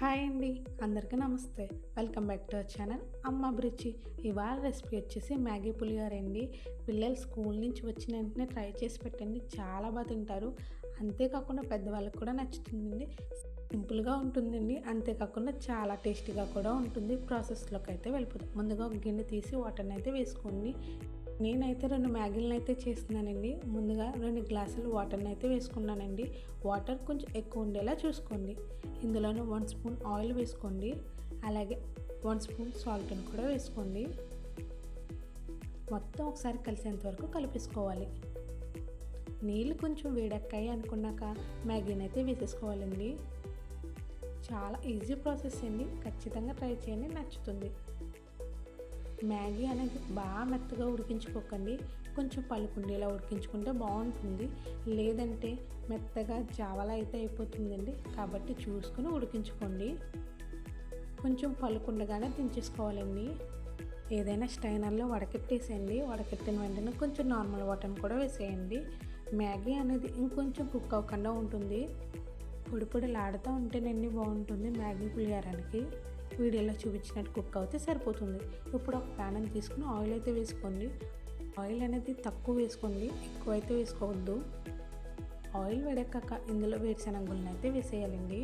Hi అండి అందరికీ నమస్తే. Welcome back to our channel. అమ్మ బ్రిచి ఇవాళ రెసిపీ వచ్చేసి మ్యాగీ పులిహోర అండి. పిల్లలు స్కూల్ నుంచి వచ్చిన వెంటనే ట్రై చేసి పెట్టండి. చాలా బాగా తింటారు. అంతేకాకుండా పెద్దవాళ్ళకి కూడా నచ్చుతుందండి. సింపుల్గా ఉంటుందండి. అంతేకాకుండా చాలా టేస్టీగా కూడా ఉంటుంది. ప్రాసెస్లోకి అయితే వెళ్ళిపోతుంది ముందుగా గిన్నె తీసి వాటర్ని అయితే వేసుకోండి. నేనైతే రెండు మ్యాగీలను అయితే చేస్తున్నానండి. ముందుగా రెండు గ్లాసులు వాటర్ని అయితే వేసుకున్నానండి. వాటర్ కొంచెం ఎక్కువ ఉండేలా చూసుకోండి. ఇందులోనే వన్ స్పూన్ ఆయిల్ వేసుకోండి. అలాగే వన్ స్పూన్ సాల్ట్ని కూడా వేసుకోండి. మొత్తం ఒకసారి కలిసేంత వరకు కలిపేసుకోవాలి. నీళ్ళు కొంచెం వేడెక్కాయి అనుకున్నాక మ్యాగీని అయితే వేసేసుకోవాలండి. చాలా ఈజీ ప్రాసెస్ అండి. ఖచ్చితంగా ట్రై చేయండి. నచ్చుతుంది. మ్యాగీ అనేది బాగా మెత్తగా ఉడికించుకోకండి. కొంచెం పలుకుండేలా ఉడికించుకుంటే బాగుంటుంది. లేదంటే మెత్తగా జావలా అయితే అయిపోతుందండి. కాబట్టి చూసుకుని ఉడికించుకోండి. కొంచెం పలుకుండగానే దించేసుకోవాలండి. ఏదైనా స్టైనర్లో వడకెట్టేసేయండి. వడకెట్టిన వెంటనే కొంచెం నార్మల్ వాటర్ని కూడా వేసేయండి. మ్యాగీ అనేది ఇంకొంచెం కుక్ అవ్వకుండా ఉంటుంది. పొడి పొడిలాడుతూ ఉంటేనండి బాగుంటుంది మ్యాగీ పులిహారానికి. వీడియోలో చూపించినట్టు కుక్ అవుతే సరిపోతుంది. ఇప్పుడు ఒక ప్యాన్ తీసుకుని ఆయిల్ అయితే వేసుకోండి. ఆయిల్ అనేది తక్కువ వేసుకోండి ఎక్కువ అయితే వేసుకోవద్దు. ఆయిల్ వేడెక్కాక ఇందులో వేరుశనగులను అయితే వేసేయాలండి.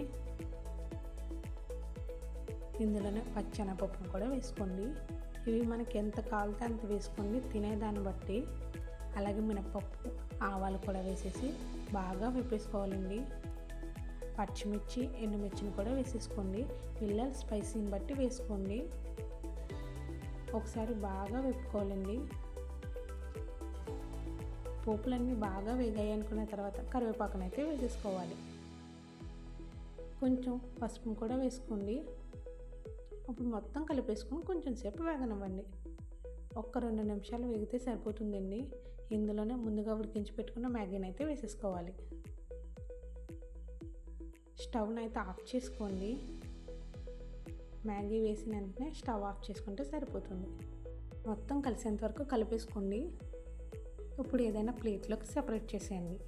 ఇందులోనే పచ్చెనపప్పును కూడా వేసుకోండి. ఇవి మనకి ఎంత కాలితే అంత వేసుకోండి తినేదాన్ని బట్టి అలాగే మినపప్పు ఆవాలు కూడా వేసేసి బాగా వేపేసుకోవాలండి పచ్చిమిర్చి ఎండుమిర్చిని కూడా వేసేసుకోండి. పిల్లల స్పైసీని బట్టి వేసుకోండి. ఒకసారి బాగా వేపుకోవాలండి. పోపులన్నీ బాగా వేగాయి అనుకున్న తర్వాత కరివేపాకునైతే వేసేసుకోవాలి. కొంచెం పసుపును కూడా వేసుకోండి. అప్పుడు మొత్తం కలిపేసుకొని కొంచెం సేపు వేగనివ్వండి. ఒక్క రెండు నిమిషాలు వేగితే సరిపోతుందండి. ఇందులోనే ముందుగా ఉడికించి పెట్టుకున్న మ్యాగీని అయితే వేసేసుకోవాలి. స్టవ్ని అయితే ఆఫ్ చేసుకోండి. మ్యాగీ వేసిన వెంటనే స్టవ్ ఆఫ్ చేసుకుంటే సరిపోతుంది. మొత్తం కలిసేంత వరకు కలిపేసుకోండి. ఇప్పుడు ఏదైనా ప్లేట్లోకి సెపరేట్ చేసేయండి.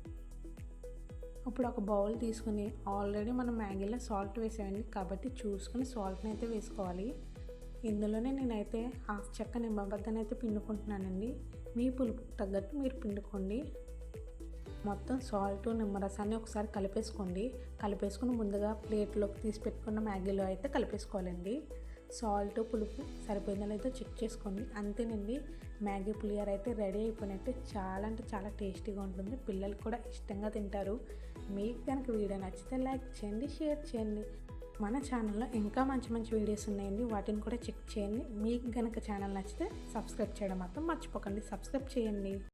ఇప్పుడు ఒక బౌల్ తీసుకుని ఆల్రెడీ మనం మ్యాగీలో సాల్ట్ వేసామండి కాబట్టి చూసుకుని సాల్ట్ని అయితే వేసుకోవాలి. ఇందులోనే నేనైతే హాఫ్ చెక్క నిమ్మబద్దనైతే అయితే పిండుకుంటున్నానండి. మీ పులుపు తగ్గట్టు మీరు పిండుకోండి. మొత్తం సాల్ట్ నిమ్మరసాన్ని ఒకసారి కలిపేసుకోండి. కలిపేసుకుని ముందుగా ప్లేట్లోకి తీసి పెట్టుకున్న మ్యాగీలో అయితే కలిపేసుకోవాలండి. సాల్ట్ పులుపు సరిపోయిందో లేదో చెక్ చేసుకోండి. అంతేనండి మ్యాగీ పులిహోర అయితే రెడీ అయిపోయినట్టు చాలా అంటే చాలా టేస్టీగా ఉంటుంది. పిల్లలు కూడా ఇష్టంగా తింటారు. మీకు కనుక వీడియో నచ్చితే లైక్ చేయండి షేర్ చేయండి. మన ఛానల్లో ఇంకా మంచి మంచి వీడియోస్ ఉన్నాయండి. వాటిని కూడా చెక్ చేయండి. మీకు కనుక ఛానల్ నచ్చితే సబ్స్క్రైబ్ చేయడం మాత్రం మర్చిపోకండి. సబ్స్క్రైబ్ చేయండి.